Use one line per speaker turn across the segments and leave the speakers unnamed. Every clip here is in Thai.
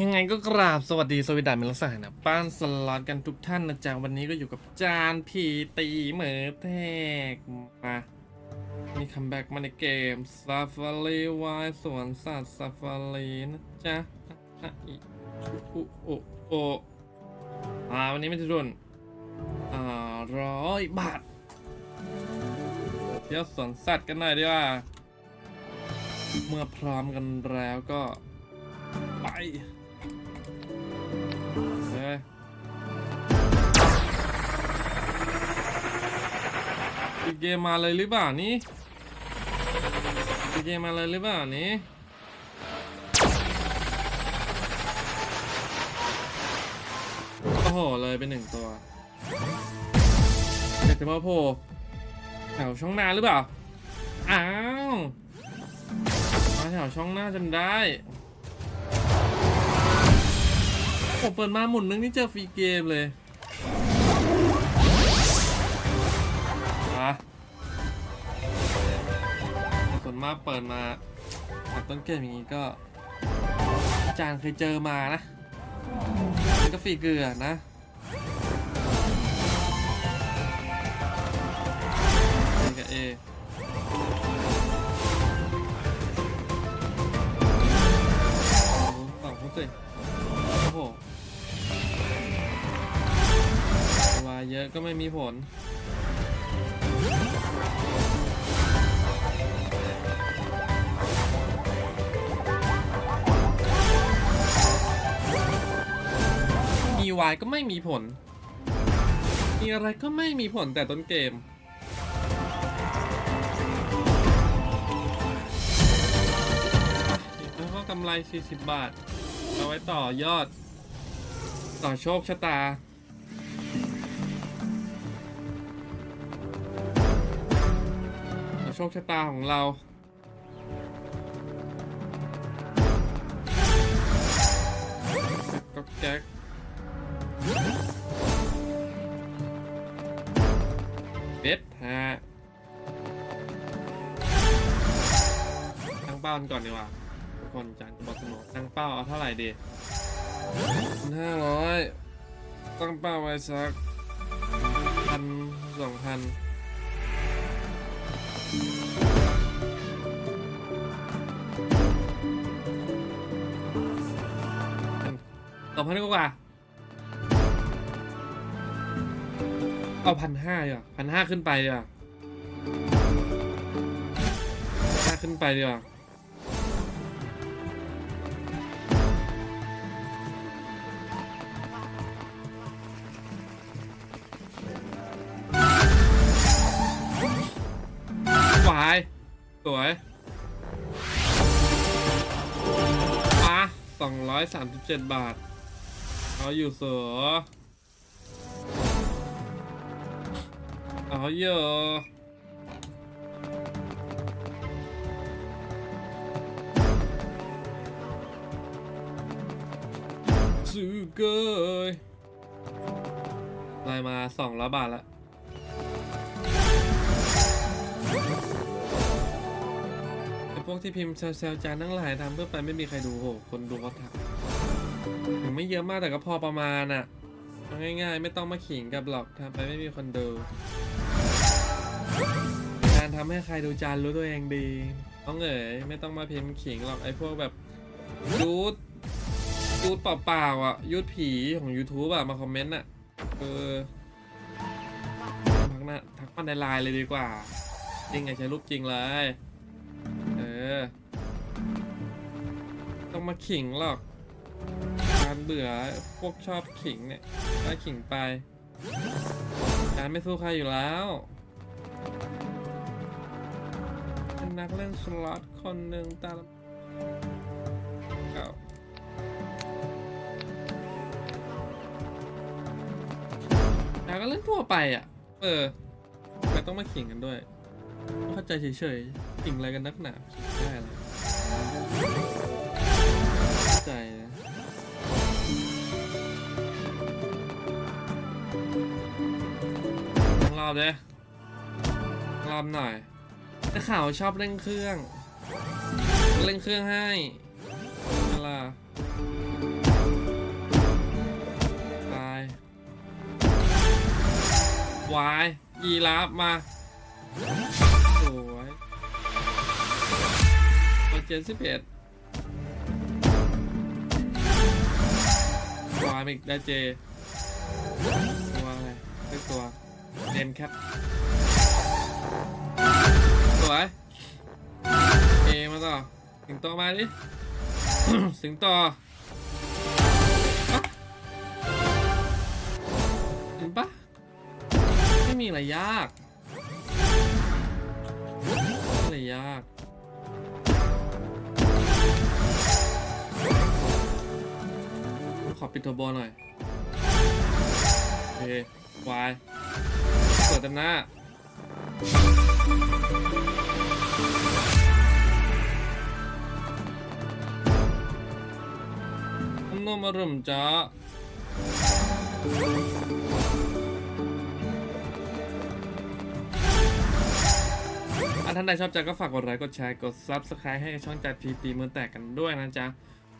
ยังไงก็กราบสวัสดีสวัสดีมิลสหนะป้านสล็อตกันทุกท่านนะจ๊ะวันนี้ก็อยู่กับจานผีตีเหมือแทกมามีคัมแบ็กมาในเกม Safari วายสวนสัตว์ Safari นะจ๊ะอะอีอุโอโออ่าวันนี้ไม่ทุนอ่าร้อยบาทเที่ยวสวนสัตว์กันหน่อยดีกว่าเมื่อพร้อมกันแล้วก็ไป อีกเกมมาเลยหรือเปล่านี่อีกเกมมาเลยหรือเปล่านี่โอ้โหเลยไปหนึ่งตัวเด็กจะมาโผล่แถวช่องหน้าหรือเปล่า อ้าวมาแถวช่องหน้าจนได้ผมเปิดมาหมุนนึงนี่เจอฟรีเกมเลย มาเปิดมาจากต้นเกมอย่างนี้ก็อาจารย์เคยเจอมานะมันก็ฟีเกลือนะนี่กับเอสองฟุตสิโอ้โหวายเยอะก็ไม่มีผลายก็ไม่มีผล มีอะไรก็ไม่มีผลแต่ต้นเกม แล้วก็กำไร 40 บาท เอาไว้ต่อยอด ต่อโชคชะตาต่อโชคชะตาของเราก็แก๊ก เบ็ดฮะตั้งเป้ากันก่อนดีกว่าทุกคนจานบอสโนตั้งเป้าเอาเท่าไหร่ดีห้าร้อยตั้งเป้าไว้สักพันสองพันต่อพันกว่า เอาพันห้าดีกว่าพันห้าขึ้นไปดีกว่าห้าขึ้นไปดีกว่าหวายสวยมาสองร้อยสามสิบเจ็ดบาท เอาอยู่เสือ เอาอยู่ซื้อเกยไล่มาสองร้อยบาทละไอพวกที่พิมพ์แซวๆจานทั้งหลายทำเพื่อไปไม่มีใครดูโหคนดูเขาทักถึงไม่เยอะมากแต่ก็พอประมาณอะ เอาง่ายๆ ไม่ต้องมาขิงกับหรอกทำไปไม่มีคนดู การทำให้ใครดูจานรู้ตัวเองดีต้องเอ๋ยไม่ต้องมาพิมพ์ขิงหรอกไอพวกแบบยูดยูดเปล่าๆอะยูดผีของ YouTube อะ มาคอมเมนต์อะเออทักนะทักมาในไลน์เลยดีกว่า จริงไงใช้รูปจริงเลย เออ ต้องมาขิงหรอก เบื่อพวกชอบขิงเนี่ยก็ขิงไปการไม่สู้ใครอยู่แล้วเป็นนักเล่นสล็อตคนหนึ่งตาละเก่าการก็เล่นทั่วไปอะ เออไม่ต้องมาขิงกันด้วย เข้าใจเฉยๆกิ่งอะไรกันนักหนาขิงได้อะไรเข้าใจ อบเลยรอบหน่อยแต่ข่าวชอบเร่งเครื่อง เร่งเครื่องให้เวลาตายวายยีลาบมาสวยมาเจ็ดสิบเอ็ดวายอีกได้เจ เดนแคทสวยเอมาต่อ สิงโตมาดิ สิงโตเห็นปะไม่มีอะไรยากไม่มีอะไรยากขอปิดเทอร์โบหน่อยโอเควาย ดเต็มหน้านมอรุมจ้าอะท่านใดชอบใจก็ฝากกดไลค์กดแชร์กด Subscribe ให้ช่องจัดพีตีมือแตกกันด้วยนะจ๊ะ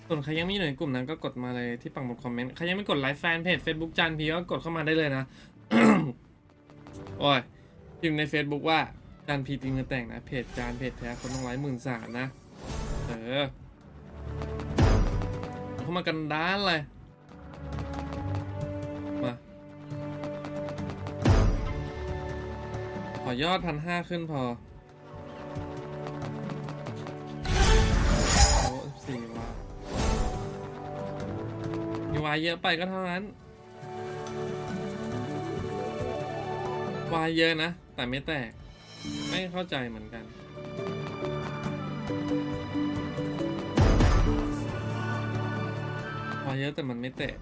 ส่วนใครยังไม่อยู่ในกลุ่มนั้นก็กดมาเลยที่ปังบนคอมเมนต์ ใครยังไม่กดไลค์แฟนเพจ Facebook จานพีก็กดเข้ามาได้เลยนะ โอ้ยพิมพ์ใน Facebook ว่าจานพีตีมือแต่งนะ เพจจานเพจแท้คนต้องไลค์หมื่นสามนะ เออเข้ามากันด้านเลยมา ขอยอดพันห้าขึ้นพอโอ้สี่วามีวายเยอะไปก็เท่านั้น วายเยอะนะ แต่ไม่แตก ไม่เข้าใจเหมือนกันวายเยอะแต่มันไม่แตก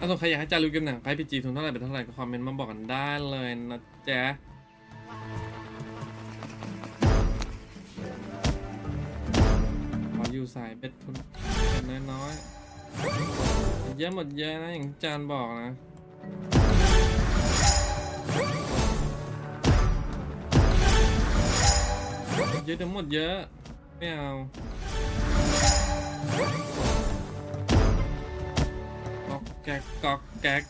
ถ้าสนใครอยากให้จารึกเกมหนังไพ่พีจีทุนเท่าไหร่เป็นเท่าไหร่ก็คอมเมนต์มาบอกกันได้เลยนะจ๊ะ สายเบ็ดทุนนน้อยๆเยอะหมดเยอะนะอย่างจานบอกนะเยอะเดี๋ยวหมดเยอะ ไม่เอากอกแกกกอกแกก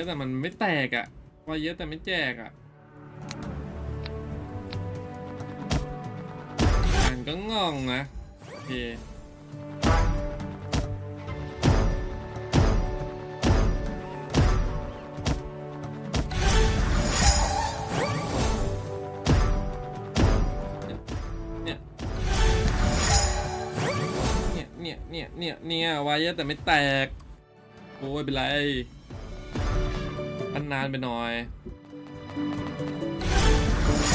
อะแต่มันไม่แตกอะวายเยอะแต่ไม่แจกอะอ่านก็งงนะโอเคเนี่ยเนี่ยเนี่ย เนี่ย เนี่ย เนี่ยวายเยอะแต่ไม่แตก โอ้ยเป็นไรันนานไปหน่อยโอเ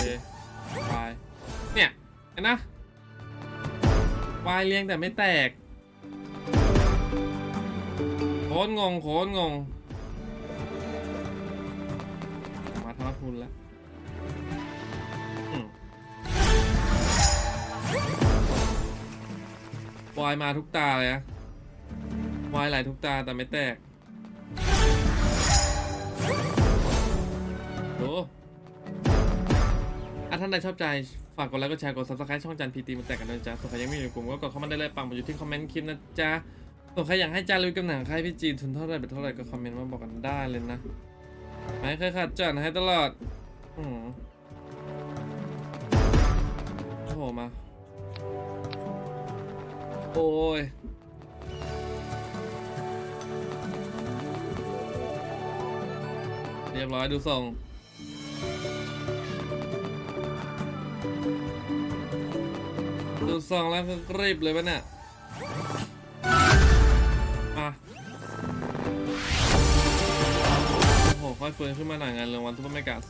ควายเนี่ยเห็นนะวายเลี้ยงแต่ไม่แตกโคตรงงโคตรงง มาทอดทุนแล้ววายมาทุกตาเลยนะวายไหลทุกตาแต่ไม่แตก อ้อะท่านใดชอบใจ ฝากกดไลค์กดแชร์กด subscribe ช่องจันพีตีมาแตกกันด้วยจ้าส่วนใครยังไม่อยู่ในกลุ่มก็กดเข้ามาได้เลยปังอยู่ที่คอมเมนต์คลิปนะจ๊ะส่วนใครอยากให้จารึกกำหนังใครพี่จีนทุนเท่าไรเป็นเท่าไรก็คอมเมนต์มาบอกกันได้เลยนะไม่เคยขาดจัดให้ตลอดอืมโอ้โหมา โอ้ยเรียบร้อยดูทรง ดูองแล้วคือกรีบเลยปะเนี่ยมาโอ้โห ค่อยฟื้นขึ้นมาหน่อยงานเรื่องวันทุ่เเมกะ452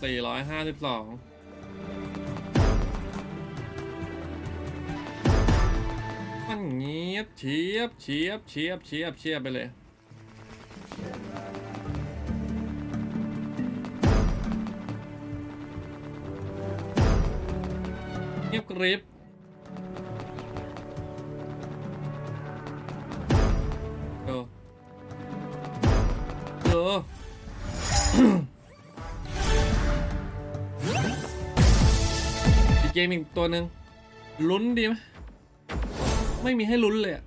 มันเงียบเฉียบเฉียบเฉียบเฉียบเฉียบไปเลย เงียบกริบเออเอออีกเกมอีกตัวหนึ่งลุ้นดีไหมไม่มีให้ลุ้นเลยอะ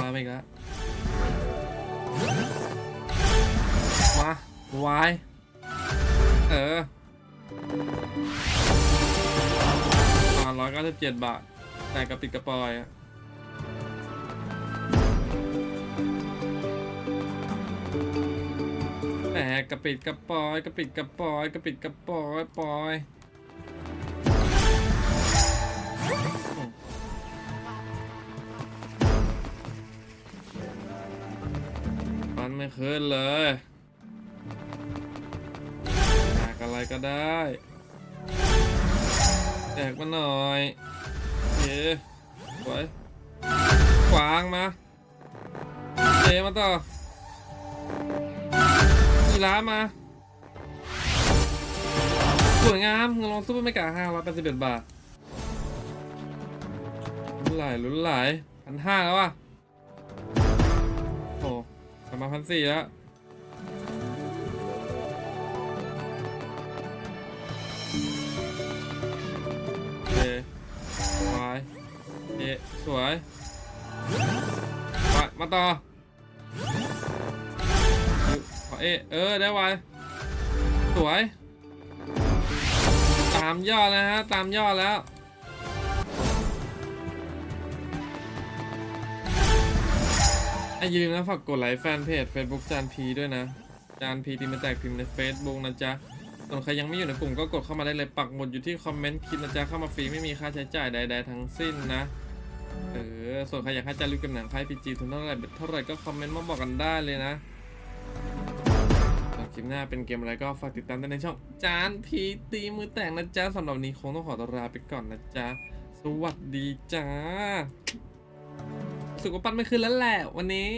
มาไปอีกแล้ว วาย เออร้อยเก้าสิบเจ็ดบาท แต่กระปิดกระปอยอะแต่กระปิดกระปอยกระปิดกระปอยกระปิดกระปอยปอยมันไม่คืนเลย ก็ได้แจกมาหน่อยเย้ไว้ขวางมาเจมาต่อกีฬามาสวยงามเงินลงซุปเปอร์เมกาห้าร้อยแปดสิบเอ็ดบาทลุ้นไหลลุ้นไหลพันห้าแล้วอะโอ้กลับมาพันสี่แล้ว เอวยเอสวยไปมาต่อขอเอเออได้ไวสวย ตามยอดนะฮะ ตามยอดแล้วอย่าลืมนะฝากกดไลค์แฟนเพจ Facebook จานพีด้วยนะ จานพีทีมาแตกพิมพ์ใน Facebook นะจ๊ะ ส่วนใครยังไม่อยู่ในกลุ่มก็กดเข้ามาได้เลยปักหมุดอยู่ที่คอมเมนต์คลิปนะจ๊ะเข้ามาฟรีไม่มีค่าใช้จ่ายใด ๆ ทั้งสิ้นนะเออส่วนใครอยากให้จารึกกับหนังไพ่พีจีทุนเท่าไหร่เท่าไหร่ก็คอมเมนต์มาบอกกันได้เลยนะส่วนคลิปหน้าเป็นเกมอะไรก็ฝากติดตามได้ในช่องจานพีตีมือแต่งนะจ๊ะสำหรับนนี้คงต้องขอตัวลาไปก่อนนะจ๊ะสวัสดีจ้ารู้สึกว่าปั้นไม่ขึ้นแล้วแหละวันนี้